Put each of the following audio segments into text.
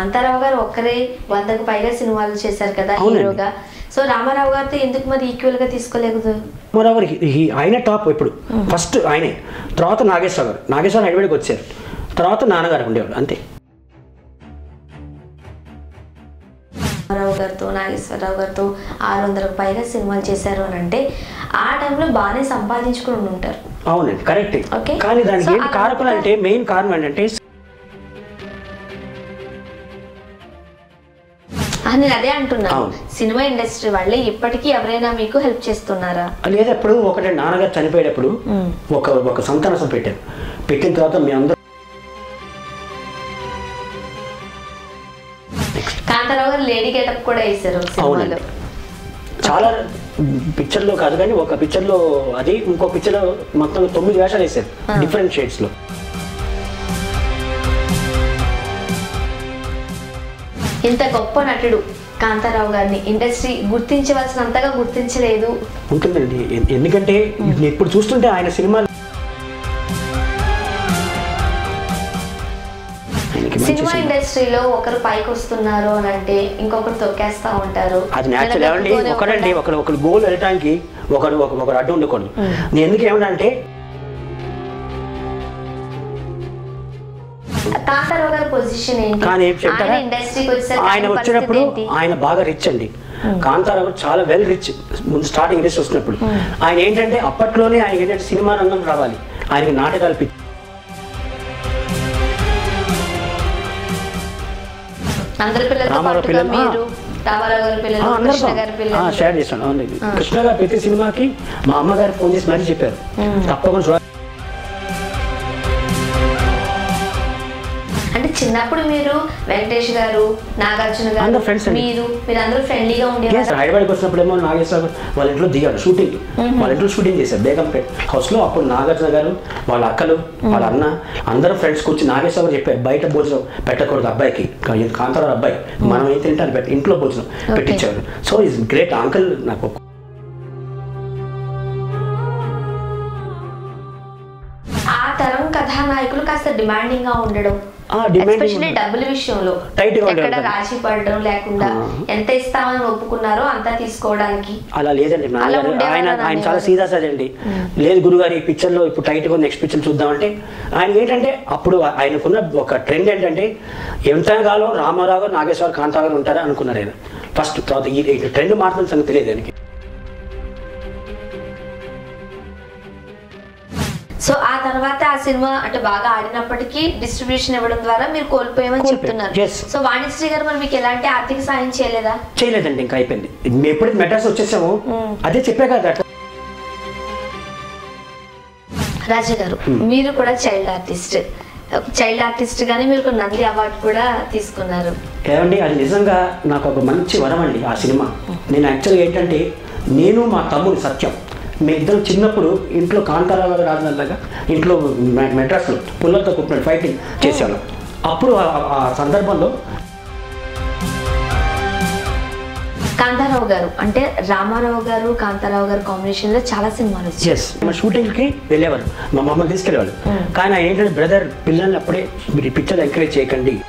కాంతారావు గారు ఒక్కరే వందకు పైగా సినిమాలు చేశారు కదా. హీరోగా. సో రామారావు గారితో ఎందుకు మరి ఈక్వల్గా తీసుకోలేదు? రామారావు గారు ఆయన టాప్ ఇప్పుడు. ఫస్ట్ ఆయనే. తర్వాత నాగేశ్వర గారు. నాగేశ్వర హైదరాబాద్కి వచ్చారు. తర్వాత నాన్నగారు ఉండేవాడు అంతే. రామారావు గారితో నాగేశ్వరరావు గారితో ఆరు వందలకు పైగా సినిమాలు చేశారు అని అంటే ఆ టైంలో బాగానే సంపాదించుకుని ఉంటారు. అవునండి కరెక్ట్. కానీ దానికి ఏంటి కారకులు అంటే మెయిన్ కారణం ఏంటంటే నేను అదే అంటున్నాను. సినిమా ఇండస్ట్రీ వాళ్ళే ఇప్పటికీ ఎవరైనా మీకు హెల్ప్ చేస్తున్నారా? లేదా ఎప్పుడు ఒకటే నాన్నగారు చనిపోయేటప్పుడు ఒక ఒక సంతానసం పెట్టారు. పెట్టిన తర్వాత మీ అందరూ కాంతారావు గారు లేడీ గెటప్ కూడా వేశారు అవునండి. చాలా పిక్చర్లో కాదు కానీ ఒక పిక్చర్లో అది ఇంకో పిక్చర్లో మొత్తం తొమ్మిది వేషాలు వేశారు. డిఫరెంట్ షేడ్స్లో ఇంత గొప్ప నటుడు కాంతారావు గారిని ఇండస్ట్రీ గుర్తించవలసినంతగా గుర్తించలేదు. ఉంటుందండి. ఎందుకంటే ఇప్పుడు చూస్తుంటే ఆయన సినిమాలు సినిమా సినిమా. ఇండస్ట్రీలో ఒకరు పైకి వస్తున్నారు అని అంటే ఇంకొకరు తొక్కేస్తా ఉంటారు. అది న్యాచురల్ ఏమండి ఒకడండి ఒకడు? ఒకడు గోల్ వెళ్ళటానికి ఒకడు ఒక- ఒకడు అడ్డు ఉండకూడదు. నేను ఎందుకు ఏమన్నా కాంతారావు గారి పొజిషన్ ఏంటి? కానీ ఏం చెప్తారా? ఆయన వచ్చినప్పుడు? ఆయన బాగా రిచ్ అండి. కాంతారావు గారు చాలా వెల్ రిచ్ ముందు స్టార్టింగ్ ఇండస్ట్రీ వస్తున్నప్పుడు ఆయన ఏంటంటే అప్పట్లోనే ఆయన ఏంటంటే సినిమా రంగం రావాలి. ఆయనకి నాటకాలు పిచ్చి రామారావు పిల్లలు, కృష్ణ గారి పిల్లలు. షేర్ చేశాను. అవును కృష్ణ గారు ప్రతి సినిమాకి మా అమ్మగారు ఫోన్ చేసి మరీ చెప్పారు. తప్పకుండా చూడాలి. చిన్నప్పుడు మీరు వెంకటేష్ గారు నాగార్జున అందరూ గారు అండి. మీరు మీరందరూ ఫ్రెండ్లీగా ఉండేవారు? హైదరాబాద్కి వచ్చినప్పుడేమో నాగేశ్వర వాళ్ళ ఇంట్లో దిగాడు షూటింగ్ వాళ్ళ ఇంట్లో షూటింగ్ చేశారు బేగంపేట్ హౌస్లో అప్పుడు నాగార్జున గారు వాళ్ళ అక్కలు వాళ్ళ అన్న అందరూ ఫ్రెండ్స్ కూర్చి నాగేశ్వర గారు చెప్పారు బయట భోజనం పెట్టకూడదు అబ్బాయికి. కాంతారావు అబ్బాయి. మనం ఏం పెట్టి ఇంట్లో భోజనం పెట్టించారు సో ఇస్ గ్రేట్ అంకుల్ నాకు. డిమాండింగ్గా ఉండడం ఎస్పెషల్లీ. డబ్బుల విషయంలో ఎక్కడ. రాజీ పడడం లేకుండా. ఎంత ఇస్తామని ఒప్పుకున్నారో అంతా తీసుకోవడానికి అలా లేదండి ఆయన ఆయన? చాలా సీదా సార్ అండి లేదు గురుగారు ఈ పిక్చర్లో ఇప్పుడు టైట్గా నెక్స్ట్ పిక్చర్ చూద్దామంటే ఆయన ఏంటంటే అప్పుడు ఆయనకున్న ఒక ట్రెండ్ ఏంటంటే ఎంత కాలం రామారావు నాగేశ్వర కాంతారావు గారు ఉంటారా అనుకున్నారు ఆయన ఫస్ట్ తర్వాత ఈ ట్రెండ్ మాత్రం సంగతి తెలియదు ఆయనకి సో ఆ తర్వాత ఆ సినిమా అంటే బాగా ఆడినప్పటికీ డిస్ట్రిబ్యూషన్ ఇవ్వడం ద్వారా మీరు కోల్పోయామని కోల్పోయాం. చెప్తున్నారు. సో వాణిశ్రీ గారు మరి మీకు ఎలాంటి ఆర్థిక సాయం చేయలేదా? చేయలేదండి ఇంకా అయిపోయింది. మేము ఎప్పుడైతే మెడ్రాస్ వచ్చేసామో అదే చెప్పా కదా. రాజా గారు మీరు కూడా చైల్డ్ ఆర్టిస్ట్. చైల్డ్ ఆర్టిస్ట్ గానే మీరు నంది అవార్డు కూడా తీసుకున్నారు. ఏమండి అది నిజంగా నాకు ఒక మంచి వరం అండి ఆ సినిమా. నేను యాక్చువల్గా ఏంటంటే నేను మా తమ్ముడు సత్యం. మీ ఇద్దరు చిన్నప్పుడు ఇంట్లో కాంతారావు గారు రాజనల్లాగా ఇంట్లో మెడ్రాస్లో పుల్లలతో కుట్టినట్టు ఫైటింగ్ చేసేవాళ్ళం. అప్పుడు ఆ- సందర్భంలో కాంతారావు గారు అంటే రామారావు గారు కాంతారావు గారు కాంబినేషన్లో చాలా సినిమాలు వచ్చాయి. ఎస్ మా షూటింగ్కి వెళ్ళేవారు మా మమ్మల్ని తీసుకెళ్ళేవాళ్ళు. కానీ ఆయన ఏంటంటే బ్రదర్ పిల్లల్ని అప్పుడే మీరు పిక్చర్ ఎంకరేజ్ చేయకండి.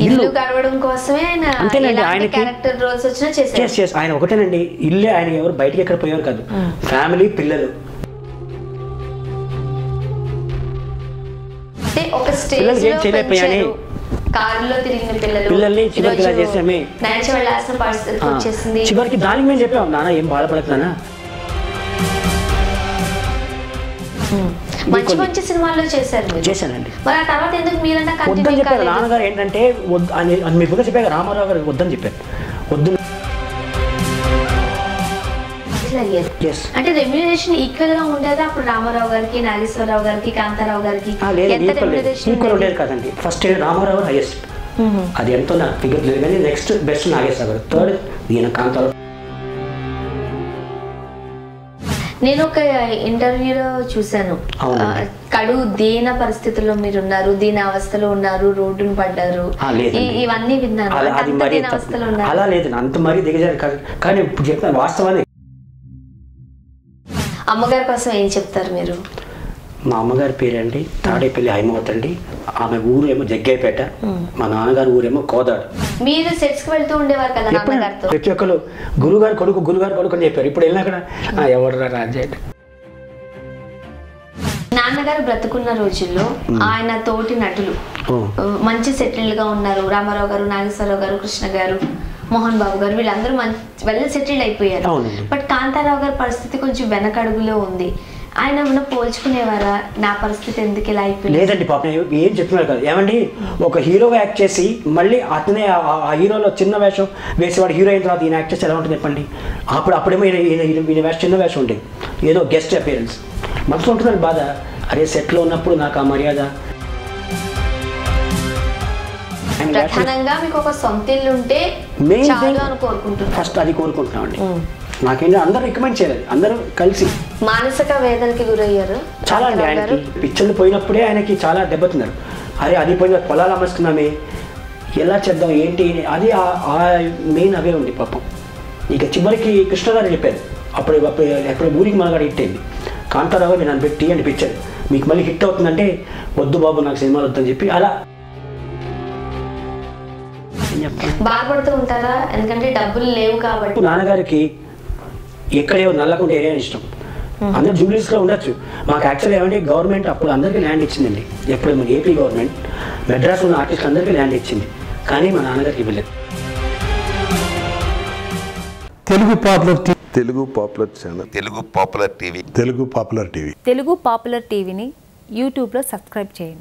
ఇల్లు గడవడం కోసమే ఆయన అంతేనండి, ఆయనకి- ఎస్ ఆయన ఒకటేనండి. ఇల్లే ఆయన ఎవరు బయటికి ఎక్కడ పోయేవారు కాదు. ఫ్యామిలీ పిల్లలు. ఒక స్టేజ్లో చేయలేకపోయాని? కారులో తిరిగిన పిల్లలు పిల్లల్ని చివరికి ఇలా చేసామే. నడిచి వెళ్ళాల్సిన పరిస్థితి ఆ, వచ్చేసింది. చివరికి దానికి మేము చెప్పాం నాన్న ఏం బాధపడకు నాన్న. మంచి మంచి సినిమాల్లో చేశారు చేశానండి. మరి ఆ తర్వాత ఎందుకు మీరన్నా వద్దని చెప్పారు. నాన్నగారు ఏంటంటే వద్దు అని కూడా చెప్పారు రామారావు గారు వద్దని చెప్పారు. వద్దు. అంటే ఈక్వల్గా ఉండేదా? అప్పుడు రామారావు గారికి నాగేశ్వరరావు గారికి కాంతారావు గారికి? ఈక్వల్ ఉండేది? కాదండి. ఫస్ట్ రామారావు హైయెస్ట్ అది ఎంతో నాకు ఫిగర్ లేదు. కానీ నెక్స్ట్ బెస్ట్ నాగేశ్వర గారు. థర్డ్ ఈయన కాంతారావు. నేను ఒక ఇంటర్వ్యూలో చూశాను. కడు దీన పరిస్థితుల్లో మీరు ఉన్నారు దీన అవస్థలో ఉన్నారు రోడ్డును పడ్డారు. ఇవన్నీ విన్నాను. అలా లేదు అంత మరీ దిగజారు కానీ ఇప్పుడు చెప్తాను వాస్తవాన్ని అమ్మగారి కోసం ఏం చెప్తారు మీరు? మా అమ్మగారి పేరండి తాడేపల్లి హైమవత్ అండి. ఆమె ఊరు ఏమో జగ్గైపేట. మా నాన్నగారి ఊరేమో కోదాడు. మీరు సెట్స్కి వెళ్తూ ఉండేవారు కదా నాన్నగారితో? ప్రతి ఒక్కరు గురుగారు కొడుకు గురుగారు కొడుకు అని చెప్పారు. ఇప్పుడు వెళ్ళినా "ఆ, ఎవడురా నాన్నగారు బ్రతుకున్న రోజుల్లో ఆయన తోటి నటులు. మంచి సెటిల్డ్గా ఉన్నారు. రామారావు గారు నాగేశ్వరరావు గారు కృష్ణ గారు మోహన్ బాబు గారు వీళ్ళందరూ మంచి వెల్ సెటిల్డ్ అయిపోయారు. బట్ కాంతారావు గారి పరిస్థితి కొంచెం వెనకడుగులో ఉంది. ఆయన ఏమన్నా పోల్చుకునేవారా? నా పరిస్థితి ఎందుకు ఇలా అయిపోయింది? లేదండి పాప ఏం చెప్తున్నారు కదా. ఏమండి ఒక హీరోగా యాక్ట్ చేసి మళ్ళీ అతనే ఆ- హీరోలో చిన్న వేషం వేసేవాడు హీరో అయిన తర్వాత ఈయన యాక్ట్ చేసి ఎలా ఉంటుంది చెప్పండి? అప్పుడు అప్పుడేమో ఈయన ఈయన వేషం చిన్న వేషం ఉండేది ఏదో గెస్ట్ అపియరెన్స్. మనసులో ఉంటుందండి బాధ. అరే సెట్లో ఉన్నప్పుడు నాకు ఆ మర్యాద. ప్రధానంగా మీకు ఒక సొంత ఇల్లు ఉంటే ఫస్ట్ అది కోరుకుంటున్నామండి. నాకేంటి అందరూ రికమెండ్ చేయాలి అందరూ కలిసి. మానసిక వేదనకి గురయ్యారు. చాలా అండి ఆయనకి. పిక్చర్లు పోయినప్పుడే ఆయనకి చాలా దెబ్బతిన్నారు. అరే అది పోయిన పొలాలు అమ్మేసుకున్నామే. ఎలా చేద్దాం ఏంటి? అది మెయిన్ అవే ఉంది పాపం. ఇక చివరికి కృష్ణ గారు వెళ్ళిపోయారు అప్పుడు అప్పుడు ఎప్పుడు ఊరికి మనగాడు హిట్ అయింది. కాంతారావు గారు నన్ను పెట్టి అని పిక్చర్ మీకు మళ్ళీ హిట్ అవుతుందంటే వద్దు బాబు నాకు సినిమాలు వద్దని చెప్పి అలా. బాధపడుతూ ఉంటారా? ఎందుకంటే డబ్బులు లేవు కాబట్టి. నాన్నగారికి ఎక్కడే నల్లకుంట ఏరియా ఇష్టం. అందరు జూబ్లీస్లో ఉండొచ్చు. మాకు యాక్చువల్ ఏమంటే గవర్నమెంట్ అప్పుడు అందరికీ ల్యాండ్ ఇచ్చిందండి. ఎప్పుడు మన ఏపీ గవర్నమెంట్ మెడ్రాస్ ఉన్న ఆర్టిస్ట్ అందరికీ ల్యాండ్ ఇచ్చింది. కానీ మా నాన్నగారికి ఇవ్వలేదు. Telugu popular T- Telugu popular channel. Telugu popular TV. Telugu popular TV. Telugu popular టీవీని యూట్యూబ్లో సబ్స్క్రైబ్ చేయండి.